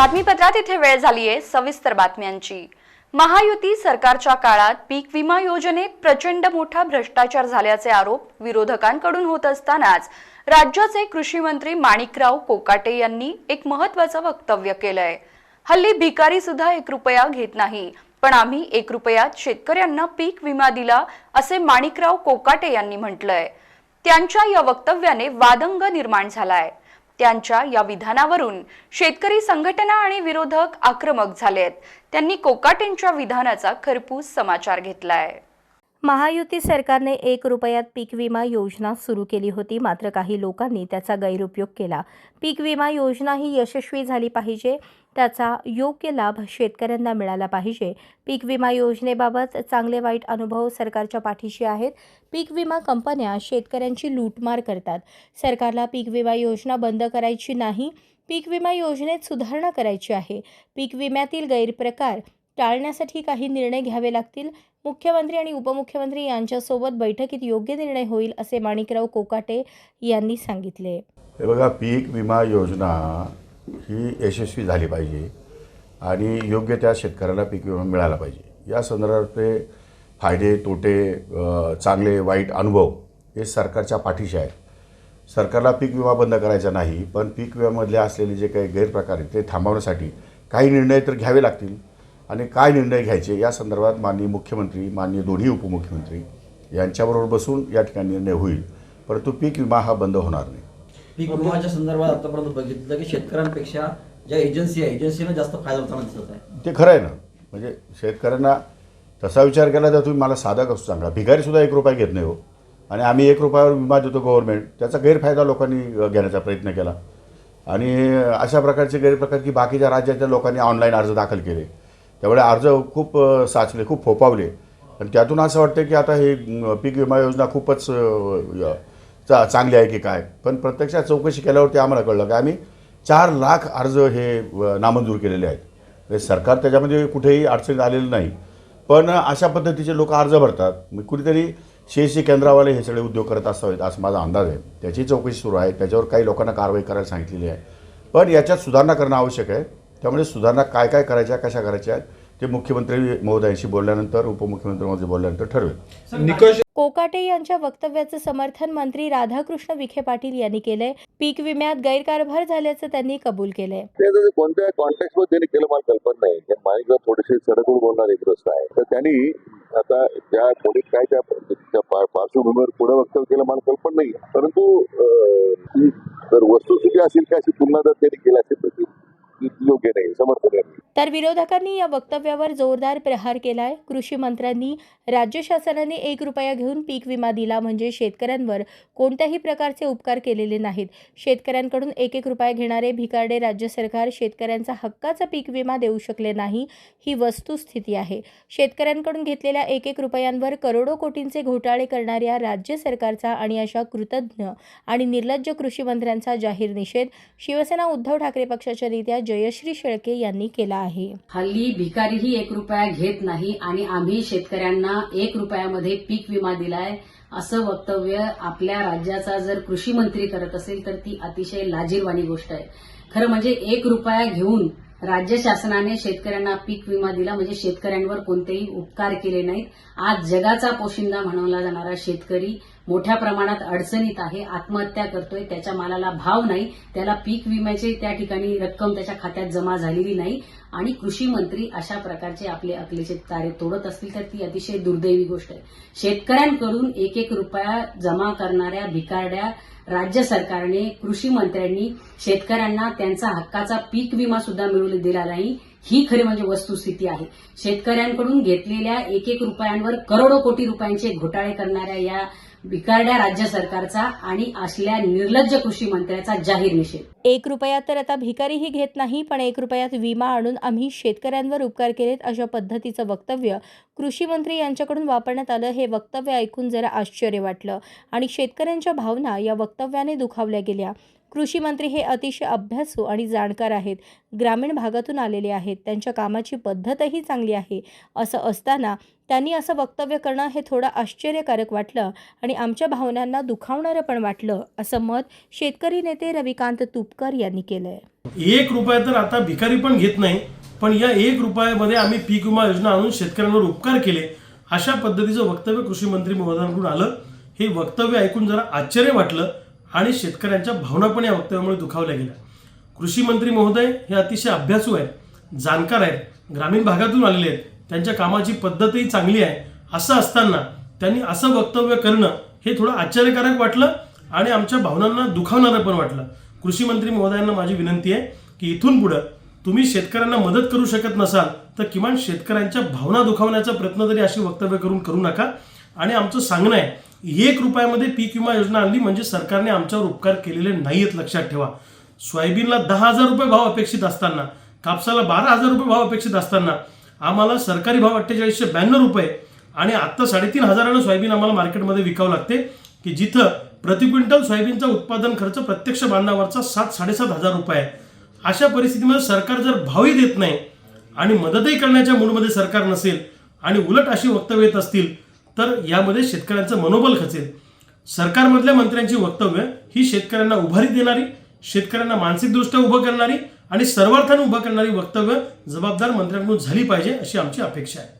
बातमीपत्रात इथे वेळ झाली आहे सविस्तर बातम्यांची. महायुती सरकारच्या काळात पीक विमा योजनेत प्रचंड मोठा भ्रष्टाचार झाल्याचे आरोप विरोधकांकडून होत असतानाच राज्याचे कृषी मंत्री माणिकराव कोकाटे यांनी एक महत्वाचं वक्तव्य केलंय. हल्ली भिकारी सुद्धा एक रुपया घेत नाही पण आम्ही एक रुपयात शेतकऱ्यांना पीक विमा दिला असे माणिकराव कोकाटे यांनी म्हटलंय. त्यांच्या या वक्तव्याने वादंग निर्माण झालाय. त्यांच्या या विधानावरून शेतकरी संघटना आणि विरोधक आक्रमक झाले आहेत त्यांनी कोकाटेंच्या विधानाचा खरपूस समाचार घेतलाय. महायुती सरकारने एक रुपयात पीक विमा योजना सुरू केली होती. मात्र काही लोकांनी त्याचा गैरउपयोग केला. पीक विमा योजना ही यशस्वी झाली पाहिजे. त्याचा योग्य लाभ शेतकऱ्यांना मिळाला पाहिजे. पीक विमा योजनेबाबत चांगले वाईट अनुभव सरकारच्या पाठीशी आहेत. पीक विमा कंपन्या शेतकऱ्यांची लूटमार करतात. सरकारला पीक विमा योजना बंद करायची नाही. पीक विमा योजनेत सुधारणा करायची आहे. पीक विम्यातील गैरप्रकार टाळण्यासाठी काही निर्णय घ्यावे लागतील. मुख्यमंत्री आणि उपमुख्यमंत्री यांच्यासोबत बैठकीत योग्य निर्णय होईल असे माणिकराव कोकाटे यांनी सांगितले. हे बघा पीक विमा योजना ही यशस्वी झाली पाहिजे आणि योग्य त्या शेतकऱ्याला पीक विमा मिळाला पाहिजे. या संदर्भातले फायदे तोटे चांगले वाईट अनुभव हे सरकारच्या पाठीशी आहेत. सरकारला पीक विमा बंद करायचा नाही पण पीक विम्यामधले असलेले जे काही गैरप्रकार आहेत ते थांबवण्यासाठी काही निर्णय तर घ्यावे लागतील. आणि काय निर्णय घ्यायचे या संदर्भात माननीय मुख्यमंत्री माननीय दोन्ही उपमुख्यमंत्री यांच्याबरोबर बसून या ठिकाणी निर्णय होईल. परंतु पीक विमा हा बंद होणार नाही. पीक विमाच्या संदर्भात आतापर्यंत बघितलं की शेतकऱ्यांपेक्षा ज्या एजन्सी आहे एजन्सीला जास्त फायदा होताना दिसत आहे. ते खरं आहे ना? म्हणजे शेतकऱ्यांना तसा विचार केला तर तुम्ही मला साधा कसं सांगा? भिकारीसुद्धा एक रुपया घेत नाही हो. आणि आम्ही एक रुपयावर विमा देतो गव्हर्नमेंट त्याचा गैरफायदा लोकांनी घेण्याचा प्रयत्न केला. आणि अशा प्रकारचे गैरप्रकार की बाकीच्या राज्यातल्या लोकांनी ऑनलाईन अर्ज दाखल केले. त्यामुळे अर्ज खूप साचले खूप फोपावले आणि त्यातून असं वाटतं की आता हे पीक विमा योजना खूपच चा चांगली आहे की काय. पण प्रत्यक्षात चौकशी केल्यावरती आम्हाला कळलं की आम्ही चार लाख अर्ज हे नामंजूर केलेले आहेत. म्हणजे सरकार त्याच्यामध्ये कुठेही अडचणीत आलेलं नाही. पण अशा पद्धतीचे लोक अर्ज भरतात. मग कुठेतरी शेती केंद्रावाले हे सगळे उद्योग करत असावेत असं माझा अंदाज आहे. त्याची चौकशी सुरू आहे. त्याच्यावर काही लोकांना कारवाई करायला सांगितलेली आहे. पण याच्यात सुधारणा करणं आवश्यक आहे. त्यामुळे सुधारणा काय काय करायच्या कशा करायच्या ते मुख्यमंत्री महोदयांशी बोलल्यानंतर उपमुख्यमंत्री महोदय बोलल्यानंतर ठरवेल. निकष कोकाटे यांच्या वक्तव्याचं समर्थन मंत्री राधाकृष्ण विखे पाटील यांनी केलंय. पीक विम्यात गैरकारभार झाल्याचं त्यांनी कबूल केलंय. कोणत्या कॉन्टॅक्टमध्ये त्यांनी केलं मला कल्पना नाही. माणिकराव थोडेसे सडकून बोलणारे ग्रस्त आहे. तर त्यांनी आता ज्या कोणी काय त्या पार्श्वभूमीवर पुढे वक्तव्य केलं मला कल्पना नाही. परंतु जर वस्तुस्थिती असेल की अशी तुलना जर त्यांनी केली असेल तर योग्य नाही समर्थन आहे. तर विरोधकांनी या वक्तव्यावर जोरदार प्रहार केलाय. कृषी मंत्र्यांनी राज्य शासनाने एक रुपया घेऊन पीक विमा दिला म्हणजे शेतकऱ्यांवर कोणत्याही प्रकारचे उपकार केलेले नाहीत. शेतकऱ्यांकडून एक एक रुपया घेणारे भिकारडे राज्य सरकार शेतकऱ्यांचा हक्काचा पीक विमा देऊ शकले नाही ही वस्तुस्थिती आहे. शेतकऱ्यांकडून घेतलेल्या एक एक रुपयांवर करोडो कोटींचे घोटाळे करणाऱ्या राज्य सरकारचा आणि अशा कृतज्ञ आणि निर्लज्ज कृषी मंत्र्यांचा जाहीर निषेध शिवसेना उद्धव ठाकरे पक्षाच्या नेत्या जयश्री शेळके यांनी केला आहे. हल्ली भिकारीही एक रुपया घेत नाही आणि आम्ही शेतकऱ्यांना एक रुपयामध्ये पीक विमा दिलाय असं वक्तव्य आपल्या राज्याचा जर कृषी मंत्री करत असेल तर ती अतिशय लाजीरवाणी गोष्ट आहे. खरं म्हणजे एक रुपया घेऊन राज्य शासनाने शेतकऱ्यांना पीक विमा दिला म्हणजे शेतकऱ्यांवर कोणतेही उपकार केले नाहीत. आज जगाचा पोशिंदा म्हणवला जाणारा शेतकरी मोठ्या प्रमाणात अडचणीत आहे आत्महत्या करतोय त्याच्या मालाला भाव नाही त्याला पीक विम्याची त्या ठिकाणी रक्कम त्याच्या खात्यात जमा झालेली नाही आणि कृषी मंत्री अशा प्रकारचे आपले अकलेचे तारे तोडत असतील तर ती अतिशय दुर्दैवी गोष्ट आहे. शेतकऱ्यांकडून एक एक रुपया जमा करणाऱ्या भिकारड्या राज्य सरकारने कृषी मंत्र्यांनी शेतकऱ्यांना त्यांचा हक्काचा पीक विमा सुद्धा मिळवून दिला नाही. ही खरी म्हणजे वस्तुस्थिती आहे. शेतकऱ्यांकडून घेतलेल्या एक एक रुपयांवर करोडो कोटी रुपयांचे घोटाळे करणाऱ्या या भिकारड्या राज्य सरकारचा आणि असल्या निर्लज्ज कृषी मंत्र्याचा जाहीर निषेध. एक रुपयात तर आता भिकारीही घेत नाही पण एक रुपयात विमा आणून आम्ही शेतकऱ्यांवर उपकार केलेत अशा पद्धतीचं वक्तव्य कृषी मंत्री यांच्याकडून वापरण्यात आलं हे वक्तव्य ऐकून जरा आश्चर्य वाटलं. आणि शेतकऱ्यांच्या भावना या वक्तव्याने दुखावल्या गेल्या. कृषी मंत्री हे अतिशय अभ्यासू आणि जाणकार आहेत. ग्रामीण भागातून आलेले आहेत. त्यांच्या कामाची पद्धतही चांगली आहे. असं असताना त्यांनी असं वक्तव्य करणं हे थोडं आश्चर्यकारक वाटलं आणि आमच्या भावनांना दुखावणारं पण वाटलं असं मत शेतकरी नेते रविकांत तुपकर यांनी केलंय. एक रुपया तर आता भिकारी पण घेत नाही पण या एक रुपयामध्ये आम्ही पीक विमा योजना आणून शेतकऱ्यांवर उपकार केले अशा पद्धतीचं वक्तव्य कृषी मंत्री महोदयांकडून आलं. हे वक्तव्य ऐकून जरा आश्चर्य वाटलं. आणि शेतकऱ्यांच्या भावना पण या वक्तव्यामुळे दुखावल्या गेल्या. कृषी मंत्री महोदय हे अतिशय अभ्यासू आहेत जाणकार आहेत ग्रामीण भागातून आलेले आहेत. त्यांच्या कामाची पद्धतही चांगली आहे. असं असताना त्यांनी असं वक्तव्य करणं हे थोडं आश्चर्यकारक वाटलं आणि आमच्या भावनांना दुखावणारं पण वाटलं. कृषी मंत्री महोदयांना माझी विनंती आहे की इथून पुढं तुम्ही शेतकऱ्यांना मदत करू शकत नसाल तर किमान शेतकऱ्यांच्या भावना दुखावण्याचा प्रयत्न तरी अशी वक्तव्य करून करू नका. आणि आमचं सांगणं आहे एक रुपयामध्ये पीक विमा योजना आणली म्हणजे सरकारने आमच्यावर उपकार केलेले नाहीयेत लक्षात ठेवा. सोयाबीनला दहा हजार रुपये भाव अपेक्षित असताना कापसाला बारा हजार रुपये भाव अपेक्षित असताना आम्हाला सरकारी भाव अठ्ठेचाळीसशे ब्याण्णव रुपये आणि आत्ता साडेतीन हजारानं सोयाबीन आम्हाला मार्केटमध्ये विकावं लागते की जिथं प्रति क्विंटल सोयाबीनचा उत्पादन खर्च प्रत्यक्ष बांधावरचा सात साडेसात हजार रुपये आहे. अशा परिस्थितीमध्ये सरकार जर भावही देत नाही आणि मदतही करण्याच्या मूडमध्ये सरकार नसेल आणि उलट अशी वक्तव्य येत असतील तर यामध्ये शेतकऱ्यांचं मनोबल खचेल. सरकारमधल्या मंत्र्यांची वक्तव्य ही शेतकऱ्यांना उभारी देणारी शेतकऱ्यांना मानसिकदृष्ट्या उभं करणारी आणि सर्वार्थाने उभं करणारी वक्तव्य जबाबदार मंत्र्यांकडून झाली पाहिजे अशी आमची अपेक्षा आहे.